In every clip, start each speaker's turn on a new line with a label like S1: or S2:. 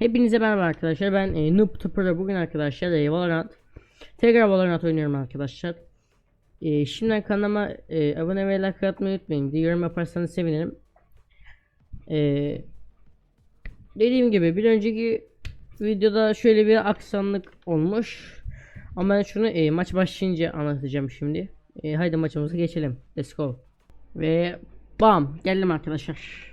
S1: Hepinize merhaba arkadaşlar. Ben e, Noob Tupper'da bugün arkadaşlar e, Valorant Tekrar Valorant oynuyorum arkadaşlar. E, şimdiden kanalıma e, abone ve like atmayı unutmayın. Bir yorum yaparsanız sevinirim. E, dediğim gibi bir önceki videoda şöyle bir aksanlık olmuş. Ama ben şunu e, maç başlayınca anlatacağım şimdi. E, haydi maçımıza geçelim. Let's go. Ve bam geldim arkadaşlar.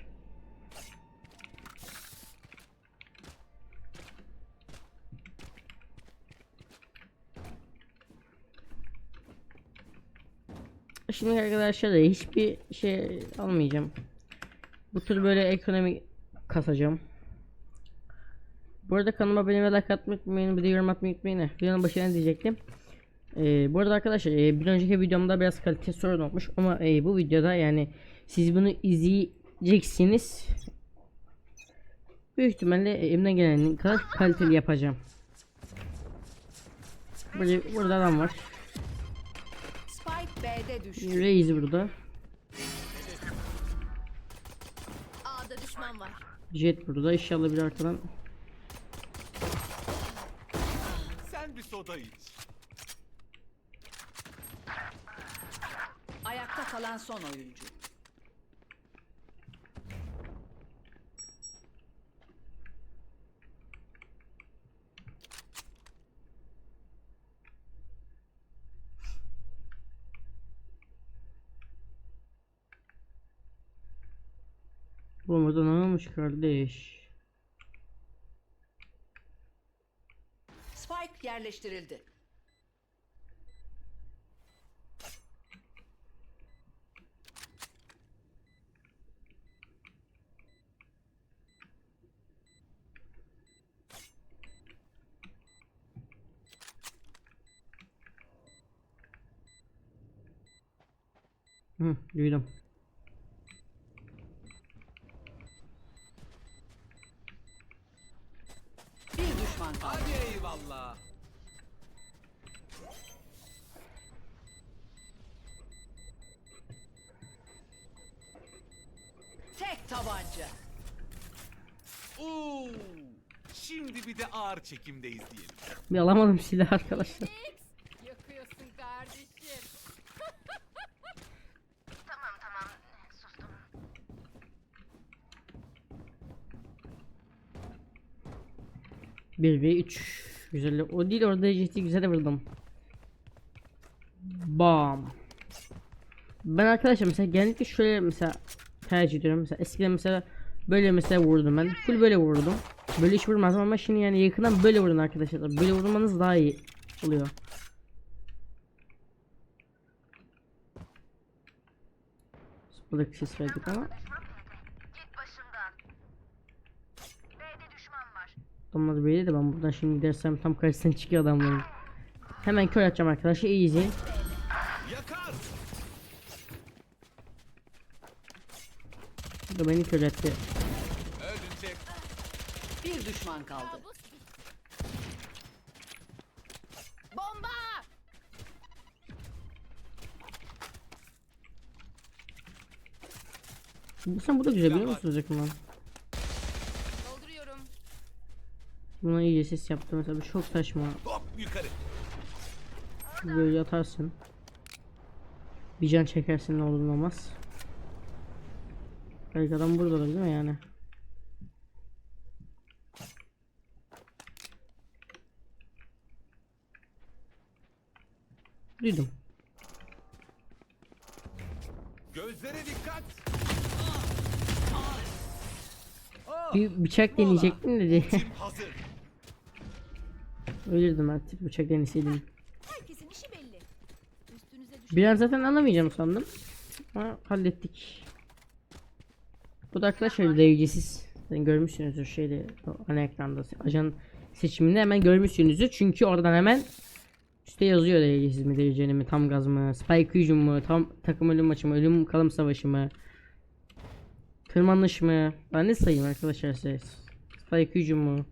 S1: Şimdi arkadaşlar da hiçbir şey almayacağım. Bu tür böyle ekonomi kasacağım. Bu arada kanalıma beğeni ve like atmayı unutmayın. Bir de yorum atmayı unutmayın. Videonun başına diyecektim. Ee, bu arada arkadaşlar e, bir önceki videomda biraz kalite sorun olmuş ama e, bu videoda yani siz bunu izleyeceksiniz. Büyük ihtimalle elimden gelenin kadar kaliteli yapacağım. Burada, burada adam var.
S2: B'de düştü.
S1: Reis burada.
S2: A'da düşman var.
S1: Jet burada. İnşallah bir arkadan.
S3: Sen bir soda iç.
S2: Ayakta kalan son oyuncu.
S1: Ne olmuş kardeş?
S2: Spike yerleştirildi.
S1: Hı, duydum.
S3: Çekimdeyiz diyelim.
S1: Bir alamadım silah arkadaşlar.
S2: Yakıyorsun kardeşim.
S1: Bir ve 3 Güzel. O değil orada jet'i güzel vurdum. Bam. Ben arkadaşlar mesela genellikle şöyle mesela tercih ediyorum. Mesela eskiden mesela böyle mesela vurdum ben. Full böyle vurdum. Böyle hiç vurmazdım ama şimdi yani yakından böyle vurun arkadaşlar. Böyle vurmanız daha iyi oluyor. Burada ses verdik ama. Adamlar böyle de ben buradan şimdi gidersem tam karşısına çıkıyor adamların. Hemen kör atacağım arkadaşlar. Bu da beni kör etti.
S2: Düşman kaldı. Bomba!
S1: Bu sen bu da güzel biliyor musunuz yakından?
S2: Dolduruyorum.
S1: Buna iyice ses yaptı mesela çok saçma.
S3: Hop yukarı.
S1: Böyle atarsın. Bir can çekersin ne olur ne olmaz. Belki adam burada değil mi yani? Duydum.
S3: Gözlere dikkat.
S1: Bir bıçak deneyecektim dedi. Ölürdüm artık bıçak deneseydim.
S2: Herkesin işi belli. Üstünüze düş.
S1: Bir an zaten alamayacağım sandım. Ama hallettik. Bu da arkadaşlar derecesiz. Sen görmüşsünüzdür şeyde o ana ekranda ajan seçiminde hemen görmüşsünüzdür. Çünkü oradan hemen üstte yazıyor derecesiz mi dereceli mi tam gaz mı spike hücum mu tam takım ölüm maçı mı ölüm kalım savaşı mı tırmanış mı ben ne sayayım arkadaşlar size spike hücum mu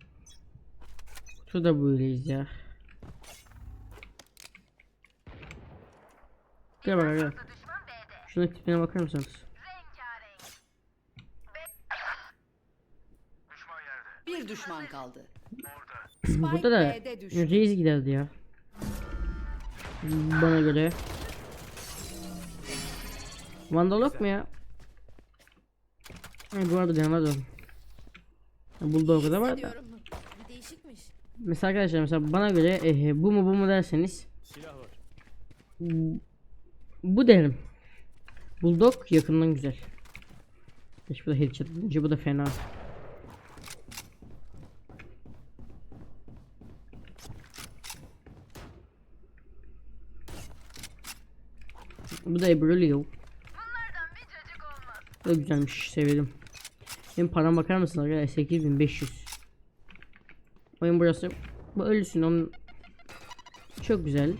S1: Şu da böyleyiz ya Gel bak gel Şunun tipine bakar mısınız?
S2: Bir düşman kaldı.
S1: Burada da. Reis giderdi ya. Bana göre. Vandal yok mu ya? Ay, bu arada denemez o. Bulldog'u da var da.
S4: Diyorum. Bir değişikmiş.
S1: Mesela arkadaşlar mesela bana göre eh, bu mu bu mu derseniz
S3: Silah var.
S1: bu- bu derim. Bulldog yakından güzel. Hiç bu da headshot bu da fena. Bu da Ebru'lu. Bu da güzelmiş severim. Benim param bakar mısın arkadaşlar 8500. Oyun burası. Bu ölüsün onun çok güzel.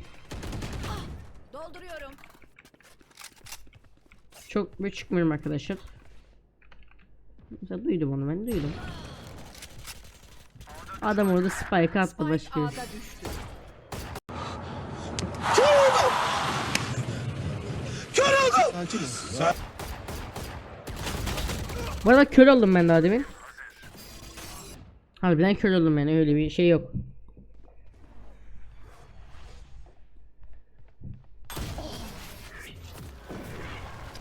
S4: Dolduruyorum.
S1: Çok bir çıkmıyorum arkadaşlar. Mesela duydum onu ben duydum. Adam orada spike attı başka.
S2: A'da düştü.
S1: Bu arada kör oldum ben daha demin. Harbiden kör oldum yani öyle bir şey yok.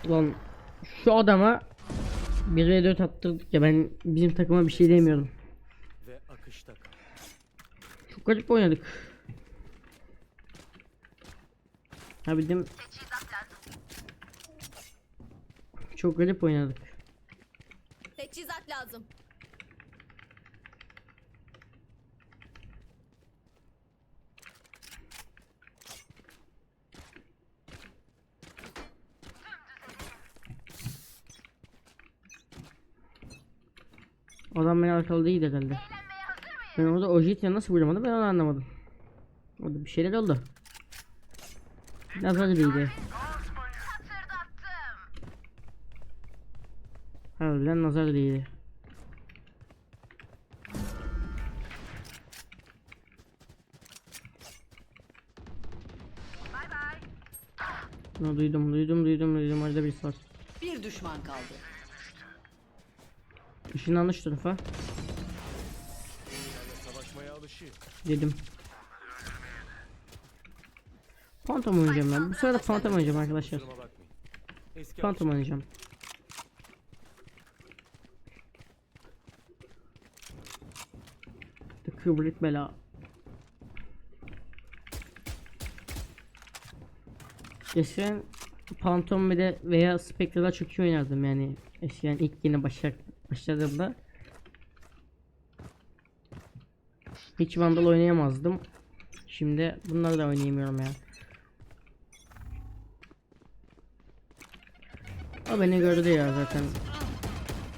S1: Ulan şu adama 1v4 attırdık ya ben bizim takıma bir şey demiyorum. Çok garip oynadık. Ha bildim. Çok garip oynadık.
S4: Teçhizat lazım.
S1: Adam beni arkalı değil herhalde. Ben orada Ojit'le nasıl vuramadım ben onu anlamadım. Orada bir şeyler oldu. Nazar değdi. Harbiden nazar değdi. Ne duydum duydum duydum duydum orada birisi var.
S2: Bir düşman kaldı.
S1: Işınlandı şu tarafa. Dedim. Phantom oynayacağım ben. Bu sırada Phantom oynayacağım arkadaşlar. Phantom oynayacağım. The Kıvırık bela. Eskiden Phantom bir de veya Spectre'da çok iyi oynardım yani. Eskiden ilk başlar, başladığımda. Hiç Vandal oynayamazdım. Şimdi bunları da oynayamıyorum ya. O beni gördü ya zaten.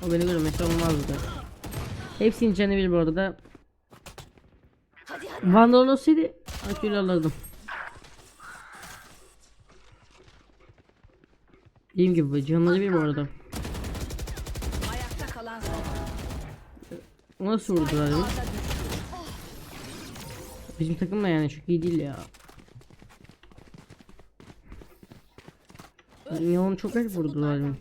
S1: O beni görmesi olmazdı. Hepsinin canı bir bu arada. Vandal olsaydı akül alırdım. Dediğim gibi canları bir bu arada.
S2: Ayakta kalan
S1: nasıl vurdular ya? Bizim takım da yani çok iyi değil ya. Niye onu çok garip vurdular ya.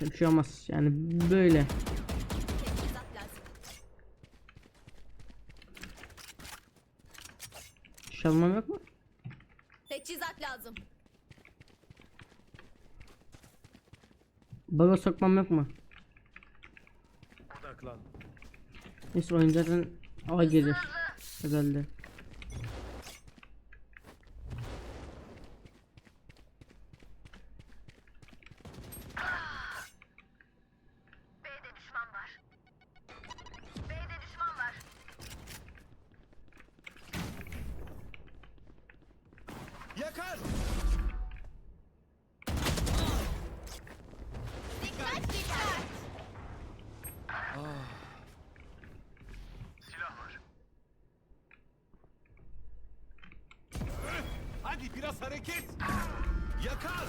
S1: Bir şey olmaz yani böyle.
S4: Teçhizat lazım.
S1: Çalmam yok mu?
S4: Teçhizat lazım.
S1: Baga sokmam yok mu?
S3: Odaklan.
S1: Neyse oyun zaten A gelir. Herhalde.
S3: Yakar!
S4: Dikkat dikkat.
S3: Hadi biraz hareket! Yakar!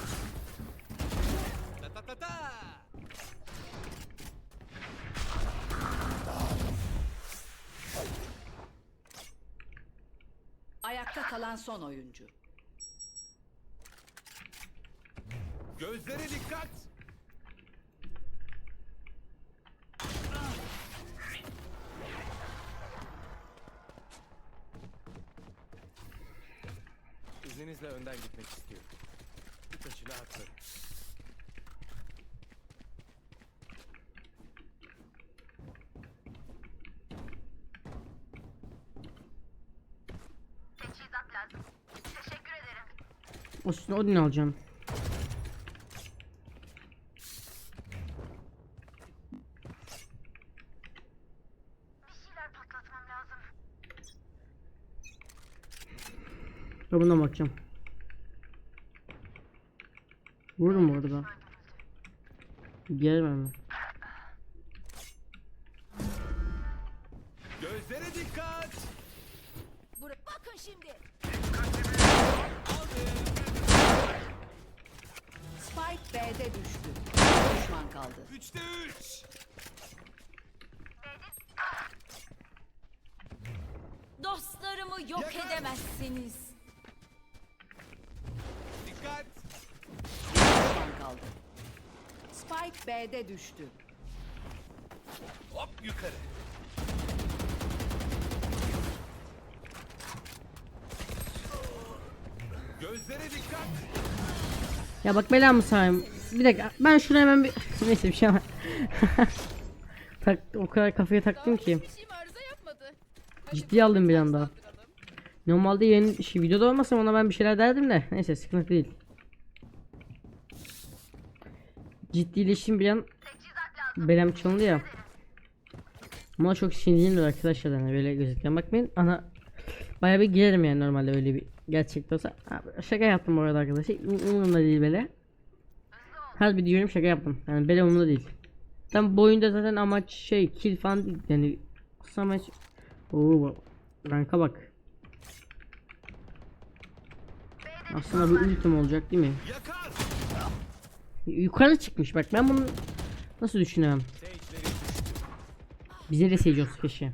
S3: Ta ta ta ta!
S2: Ayakta kalan son oyuncu.
S3: Gözlere dikkat.
S5: İzninizle önden gitmek istiyorum. Bu taşını atlarım.
S1: Lazım. Teşekkür ederim. Aslında odun alacağım. Ben buna bakacağım. Vururum orada. Gelmem.
S3: Gözlere dikkat.
S4: Bur- Bakın şimdi.
S2: Spike B'de düştü. Bir düşman kaldı.
S3: Üçte üç.
S4: Dostlarımı yok
S3: Yakar.
S4: edemezsiniz.
S2: Spike B'de düştü.
S3: Hop yukarı. Gözlere dikkat.
S1: Ya bak belamı sahayım. Bir dakika ben şunu hemen bir... Neyse bir şey ama. tak, o kadar kafaya taktım ki.
S4: yapmadı.
S1: Ciddiye aldım bir anda. Normalde yeni şey, videoda olmasam ona ben bir şeyler derdim de. Neyse sıkıntı değil. Ciddileşim bir an belem çalındı ya. Ama çok sinirliyimdir arkadaşlar yani böyle gözüküyor. Bakmayın ana bayağı bir girerim yani normalde öyle bir gerçekte olsa. Abi, şaka yaptım bu arada arkadaşlar. Um- Umurumda değil böyle. Her bir diyorum şaka yaptım. Yani böyle umurumda değil. Tam bu oyunda zaten amaç şey kill falan değil. Yani amaç Oo ranka bak. Aslında bu ultim olacak değil mi? Yukarı çıkmış bak ben bunu nasıl
S5: düştü.
S1: Bize de Sage olsun keşke.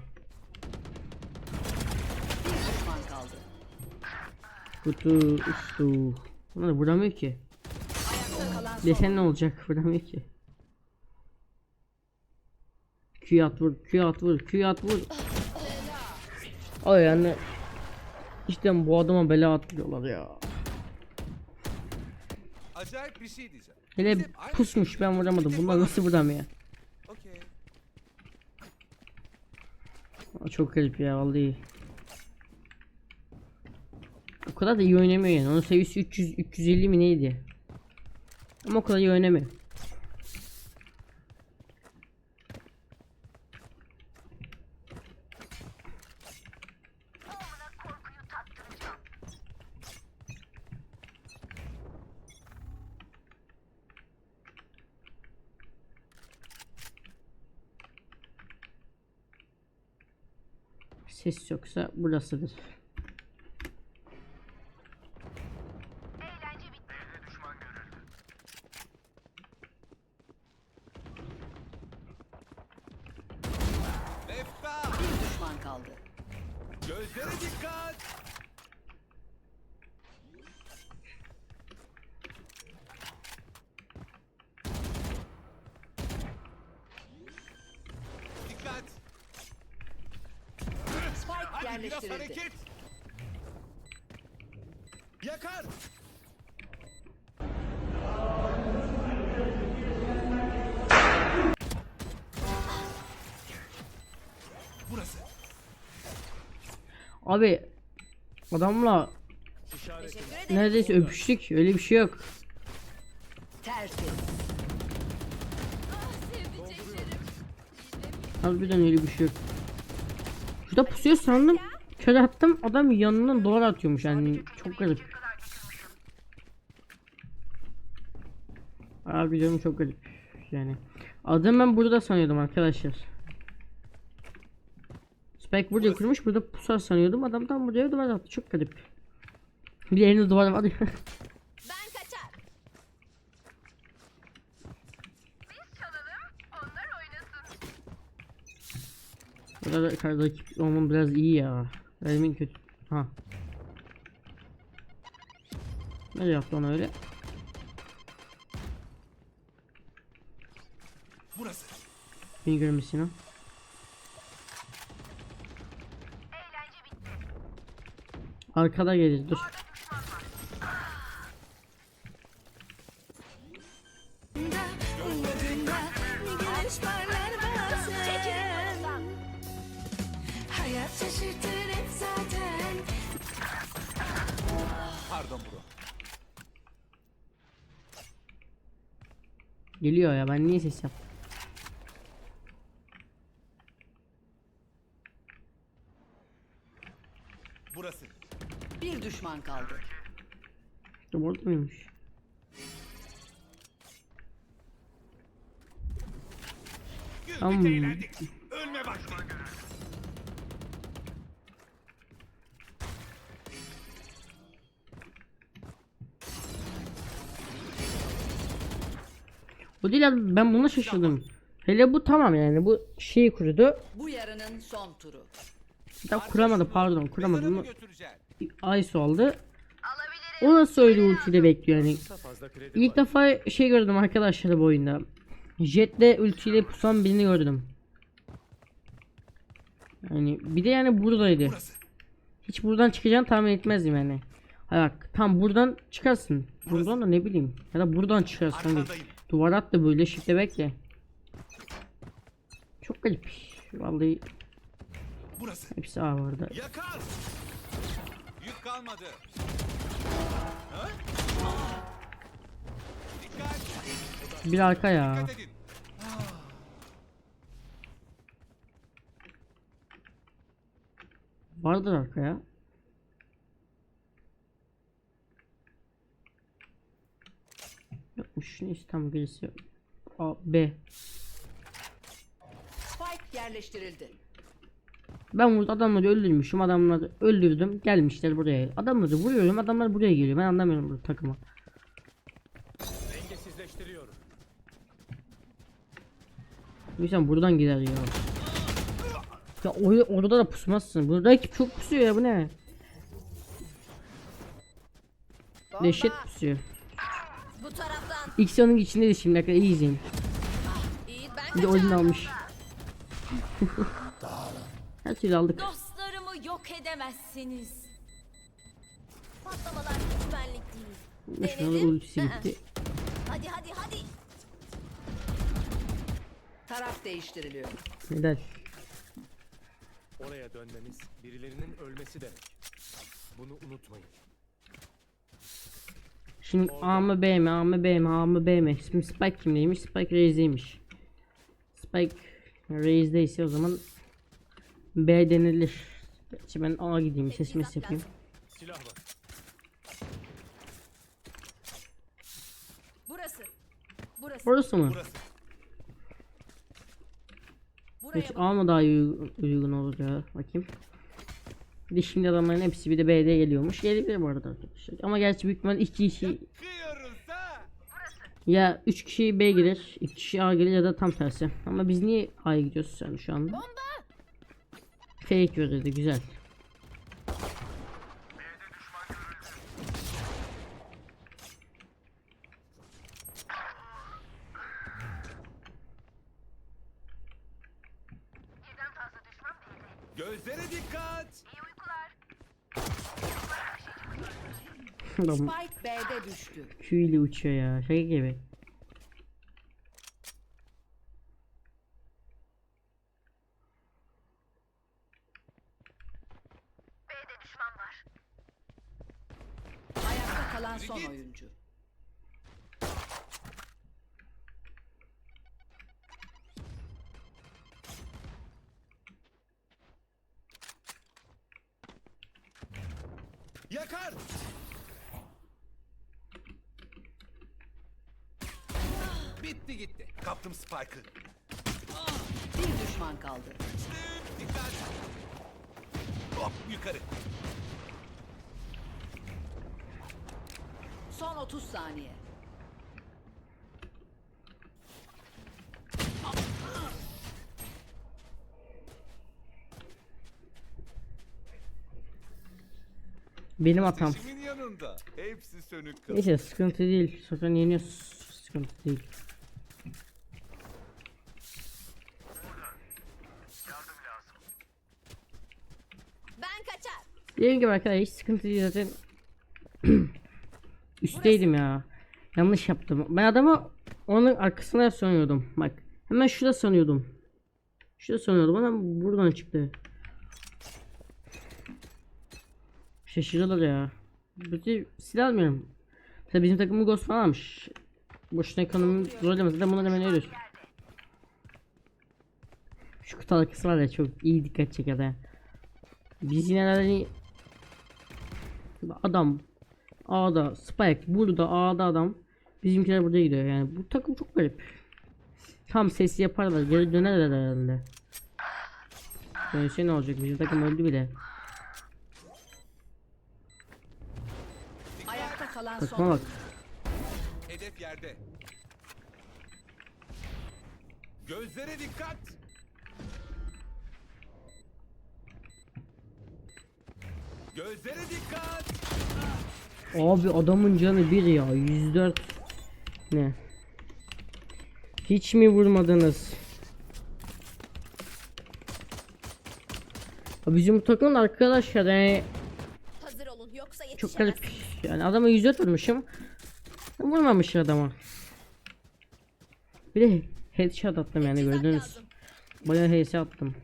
S1: Kutu ustu. Buna da vuramıyor ki. Desen ne olacak vuramıyor ki. Q at vur, Q at vur, Q at vur. O yani işte bu adama bela atlıyorlar ya.
S3: Acayip bir şey diyeceğim.
S1: Hele pusmuş ben vuramadım. Bunlar nasıl vuramıyor? Çok garip ya vallahi. O kadar da iyi oynamıyor yani. Onun sayısı 300 350 mi neydi? Ama o kadar iyi oynamıyor. Ses yoksa burasıdır.
S3: Lefta.
S2: bir düşman kaldı.
S3: Gözlere dikkat. Dikkat.
S2: Spike
S3: Hadi biraz
S2: yerleştirildi.
S3: hareket. Yakar. Burası.
S1: Abi adamla neredeyse öpüştük. Öyle bir şey yok.
S4: Sevdiceklerim.
S1: Harbiden öyle bir şey yok. Şurada pusuyor sandım. Kör attım adam yanından duvar atıyormuş yani çok garip. Abi canım çok garip yani. Adam ben burada sanıyordum arkadaşlar. Spike burada kurmuş burada pusar sanıyordum adam tam buraya duvar attı çok garip. Bir elinde duvar var.
S4: Ben kaçar. Biz çalalım, onlar oynasın.
S1: Burada da rakip olmam biraz iyi ya. Elimin kötü. Ha. Ne yaptı ona öyle?
S3: Burası.
S1: Beni görmesin o. Arkada gelir dur.
S3: Pardon bro.
S1: Geliyor ya ben niye ses yaptım?
S2: Düşman kaldı.
S1: İşte orada mıymış? Tamam.
S3: Ölme vakti.
S1: Bu değil abi ben buna şaşırdım. Hele bu tamam yani bu şeyi kurdu.
S2: Bu yarının son turu.
S1: Daha kuramadı pardon kuramadı.
S3: Mı?
S1: Ice oldu. O nasıl öyle ultiyle bekliyor yani. İlk defa şey gördüm arkadaşlar bu oyunda. Jetle ultiyle pusan birini gördüm. Yani bir de yani buradaydı.
S3: Burası.
S1: Hiç buradan çıkacağını tahmin etmezdim yani. Hay bak tam buradan çıkarsın. Buradan da ne bileyim. Ya da buradan çıkarsın. Hani duvar at da böyle shift'e bekle. Çok garip. Vallahi
S3: Burası.
S1: hepsi A vardı.
S3: Yakar. Kalmadı. Ha? Dikkat.
S1: Bir arka ya.
S3: Dikkat edin.
S1: Vardır arka ya. Yokmuş. Neyse tam gerisi yok. A, B.
S2: Spike yerleştirildi.
S1: Ben burada adamları öldürmüşüm. Adamları öldürdüm. Gelmişler buraya. Adamları vuruyorum. Adamlar buraya geliyor. Ben anlamıyorum bu takımı. Lütfen buradan gider ya. Ya or orada da pusmazsın. Burada ekip çok pusuyor ya bu ne? Dehşet pusuyor.
S4: Bu taraftan.
S1: X onun içinde de şimdi dakika iyi izleyin. Bir de. Odin almış. Her türlü aldık.
S4: Dostlarımı yok edemezsiniz. Patlamalar hiç benlik değil. Denedim.
S1: ultisi gitti.
S4: Hadi hadi hadi.
S2: Taraf değiştiriliyor.
S1: Neden?
S5: Oraya dönmemiz birilerinin ölmesi demek. Bunu unutmayın.
S1: Şimdi A mı B mi A mı B mi A mı B mi? Şimdi Spike kimdeymiş? Spike Raze'deymiş. Spike Raze'deyse o zaman B denilir. Gerçi ben A gideyim ses mes yapayım.
S5: Silah var.
S4: Burası. Burası.
S1: Orası mı?
S3: Burası.
S4: Buraya
S1: Hiç. A mı daha uygun, uygun olur ya? Bakayım. Bir de şimdi adamların hepsi bir de B'de geliyormuş. Gelebilir bu arada arkadaşlar. Ama gerçi büyük ihtimal iki kişi ya 3 kişi B girer, 2 kişi A gelir ya da tam tersi. Ama biz niye A'ya gidiyoruz yani şu anda? Fake dedi güzel.
S3: Gözlere dikkat.
S2: Spike B'de düştü.
S1: Q ile uçuyor ya. Şaka gibi.
S2: Ayakta kalan son oyuncu.
S3: Yakar. Bitti gitti. Kaptım Spike'ı.
S2: Bir düşman kaldı.
S3: Dikkat. Hop yukarı.
S2: Son 30 saniye.
S1: Benim hatam.
S3: Yanında. Hepsi sönük kalır.
S1: Neyse sıkıntı değil. Sonra yeniyoruz. Sıkıntı değil.
S4: Ben kaçar.
S1: Dediğim gibi arkadaşlar hiç sıkıntı değil zaten. Üstteydim ya. Yanlış yaptım. Ben adamı onun arkasına sonuyordum. Bak. Hemen şurada sanıyordum. Şurada sanıyordum ama buradan çıktı. Şaşırıyorlar ya. Bütün silah almıyorum. Mesela bizim takımı Ghost falan almış. Boşuna ekonomi zorlaması zaten bunlar hemen ölür. Şu kutu arkası var ya çok iyi dikkat çeker ha. Biz yine hani adam A'da Spike burada A'da adam bizimkiler burada gidiyor yani bu takım çok garip. Tam sesi yaparlar geri dönerler herhalde. Dönse ne olacak bizim takım öldü bile.
S2: Ayakta kalan son
S1: Takıma bak.
S3: Hedef yerde. Gözlere dikkat. Gözlere dikkat.
S1: Abi adamın canı bir ya 104 ne? Hiç mi vurmadınız? Abi Bizim bu takım da arkadaşlar yani
S4: Hazır olun yoksa
S1: çok garip. Yani adama 104 vurmuşum. Vurmamış adama. Bir de headshot attım yani gördünüz. Bayağı HS attım.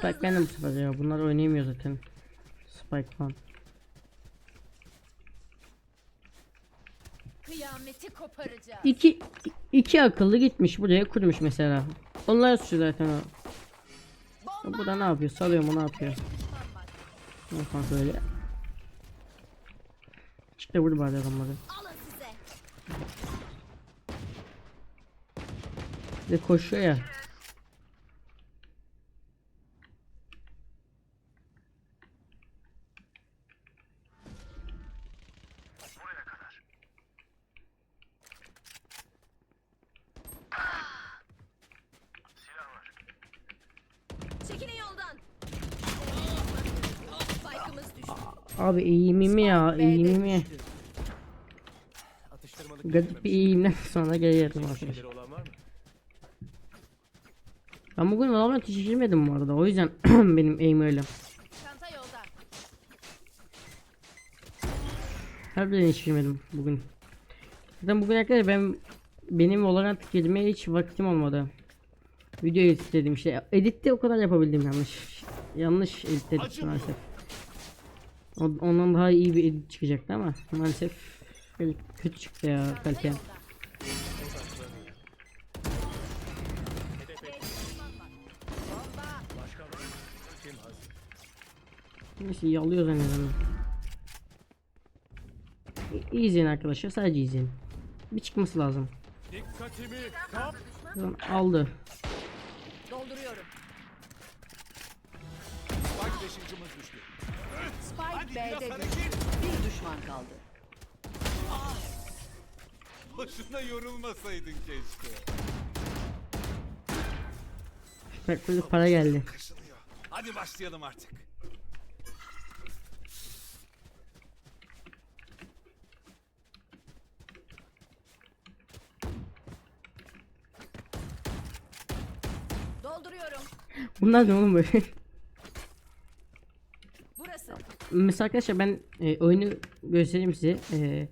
S1: Spike benim bu sefer ya. Bunlar oynayamıyor zaten. Spike falan.
S4: Kıyameti koparacağız.
S1: İki, iki akıllı gitmiş buraya kurmuş mesela. Onlar suçu zaten o. O Bu da ne yapıyor? Salıyor mu ne yapıyor? Ne kanka öyle. İşte vur bari adamları. Bir de koşuyor ya. Abi eğimimi ya eğimimi. Garip bir eğimden sonra geliyorum arkadaşlar. Ben bugün Valorant hiç girmedim bu arada. O yüzden benim eğim öyle. Harbiden hiç girmedim bugün. Zaten bugün arkadaşlar ben benim Valorant girmeye hiç vaktim olmadı. Video editledim işte. Editte o kadar yapabildim yanlış. Yanlış editledim maalesef. Ondan daha iyi bir edit çıkacaktı ama maalesef böyle kötü çıktı ya
S5: hazır?
S1: Neyse yalıyor zannediyorum. İyi izleyin arkadaşlar sadece izleyin. Bir çıkması lazım.
S5: Dikkatimi kap.
S1: Aldı.
S2: Dolduruyorum.
S3: Spike taşıyıcımız düştü.
S2: Spike
S3: biraz
S2: B'de
S3: hareket.
S2: Bir düşman kaldı.
S3: Boşuna yorulmasaydın keşke.
S1: Bak burada para geldi.
S3: Hadi başlayalım artık.
S4: Dolduruyorum.
S1: Bunlar ne oğlum böyle?
S4: Burası.
S1: Mesela arkadaşlar ben e, oyunu göstereyim size. E,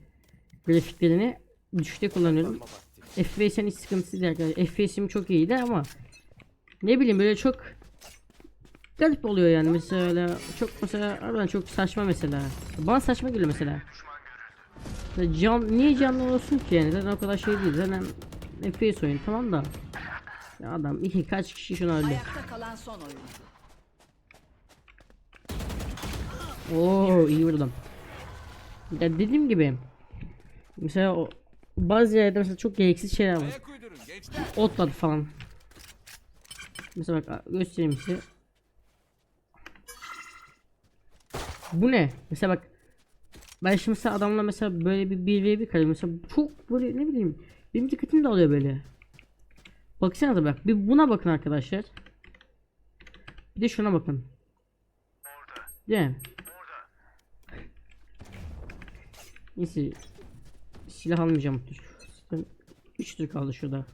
S1: grafiklerini düşükte kullanıyorum. FPS'in hiç sıkıntısı değil arkadaşlar. FPS'im çok iyiydi ama ne bileyim böyle çok garip oluyor yani mesela çok mesela harbiden çok saçma mesela. Bana saçma geliyor mesela. Mesela Can, niye canlı olsun ki yani zaten o kadar şey değil zaten FPS oyun tamam da ya adam iki kaç kişi şunu öldü.
S2: Ayakta kalan son oyuncu.
S1: Oo iyi vurdum. Ya dediğim gibi mesela o bazı yerlerde mesela çok gereksiz şeyler var. Otladı falan. Mesela bak göstereyim size. Bu ne? Mesela bak ben şimdi mesela adamla mesela böyle bir 1v1 kalayım mesela çok böyle ne bileyim benim dikkatimi de alıyor böyle. Baksanıza bak bir buna bakın arkadaşlar. Bir de şuna bakın. Değil mi? Neyse silah almayacağım. 3 tür kaldı şurada.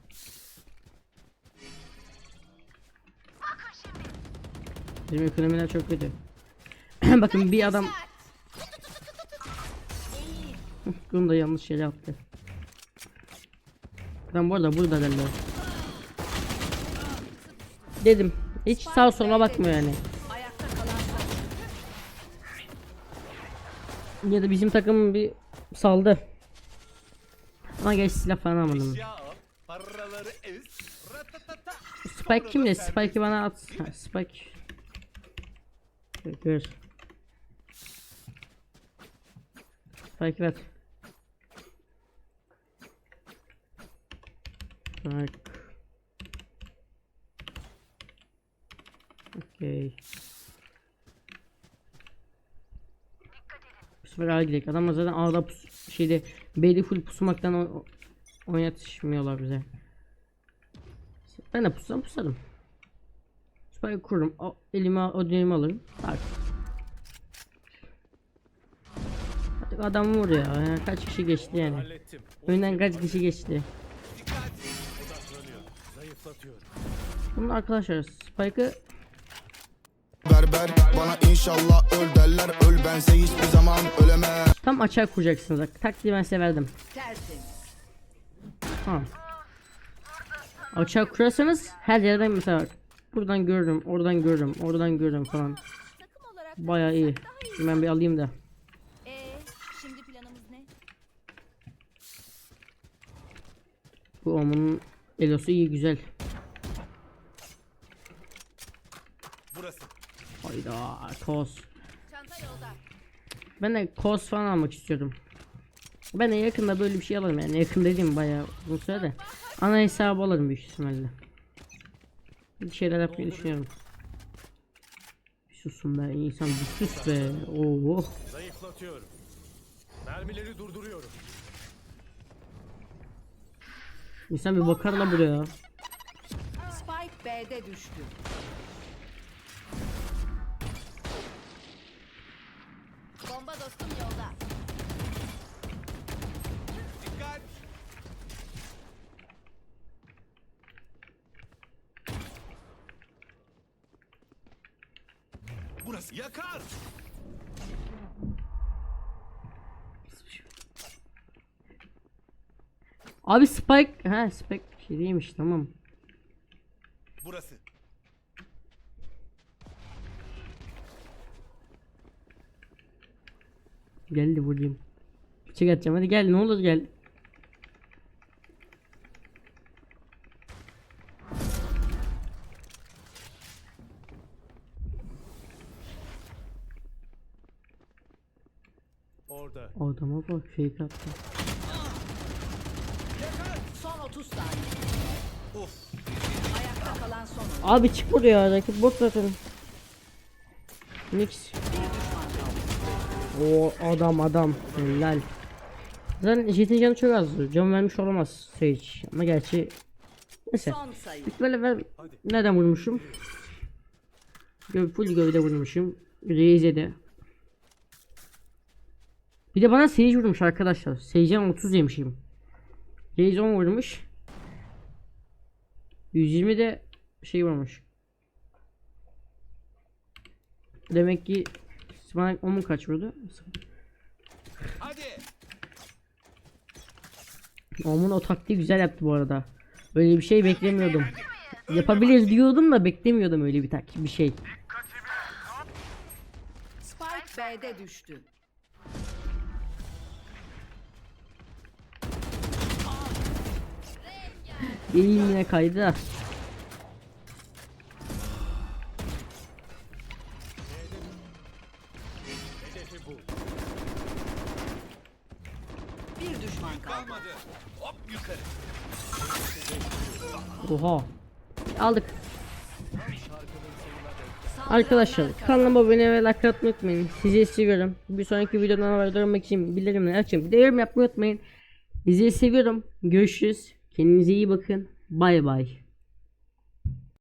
S1: Bizim ekonomiler çok kötü. Bakın bir adam Bunu da yanlış yere attı. Ben bu arada burada derler. Dedim. Hiç sağ sola bakmıyor yani. Ya da bizim takım bir saldı. Ama geç silah falan almadım. Spike kimde? Spike'ı bana at. Ha, Spike. Gör. Spike ver. Spike. Okey. Bu sefer A'ya gidelim. Adamlar zaten A'da pus şeyde B'de full o- oynatışmıyorlar bize. Ben de pusam pusarım. Spike kururum. O, elime o düğümü alırım. Artık adam vur ya. Yani kaç kişi geçti yani.
S5: Hallettim.
S1: Önden kaç kişi geçti. Bunun arkadaşlar Spike'ı
S6: Berber bana inşallah öl derler öl bense hiçbir zaman ölemem
S1: tam açığa kuracaksınız. Bak taktiği ben size verdim. Ha. Açığa kurarsanız her yerden mesela buradan görürüm, oradan görürüm, oradan görürüm falan. Bayağı iyi. Şimdi ben bir alayım da. Bu omunun elosu iyi güzel.
S3: Burası.
S1: Hayda kos. Ben de kos falan almak istiyordum. Ben de yakında böyle bir şey alırım yani yakın dediğim bayağı uzun süre de. Ana hesabı alırım büyük ihtimalle. Bir şeyler yapmayı düşünüyorum. Bir susun be insan bir sus be. Oo.
S5: Zayıflatıyorum. Mermileri durduruyorum.
S1: İnsan bir bakar la buraya.
S2: Spike B'de düştü.
S4: Bomba dostum yolda.
S3: Dikkat. Burası yakar.
S1: Abi Spike ha Spike şey değilmiş tamam.
S3: Burası.
S1: Geldi vurayım. Bıçak atacağım hadi gel ne olur gel.
S5: Orada.
S1: Adama bak fake attı.
S2: Son 30 saniye.
S3: Of.
S2: Ayakta kalan son.
S1: Abi çık buraya rakip bot zaten. Nix. O adam adam. Helal. Zaten Jet'in canı çok az. Can vermiş olamaz Sage. Ama gerçi neyse. Böyle ben nereden vurmuşum? Gö full gövde vurmuşum. Reize de. Bir de bana Sage vurmuş arkadaşlar. Sage'den 30 yemişim. Reize 10 vurmuş. 120 de şey vurmuş. Demek ki bana 10 mu kaç vurdu?
S3: Hadi.
S1: Omun o taktiği güzel yaptı bu arada. Öyle bir şey beklemiyordum. Yapabilir diyordum da beklemiyordum öyle bir tak bir şey.
S2: Spike B'de düştü.
S1: Eğim yine kaydı. Oha. Aldık. Arkadaşlar kanalıma abone ve like atmayı unutmayın. Sizi seviyorum. Bir sonraki videodan haberdar olmak için bildirimleri açın. Bir de yorum yapmayı unutmayın. Sizi seviyorum. Görüşürüz. Kendinize iyi bakın. Bay bay.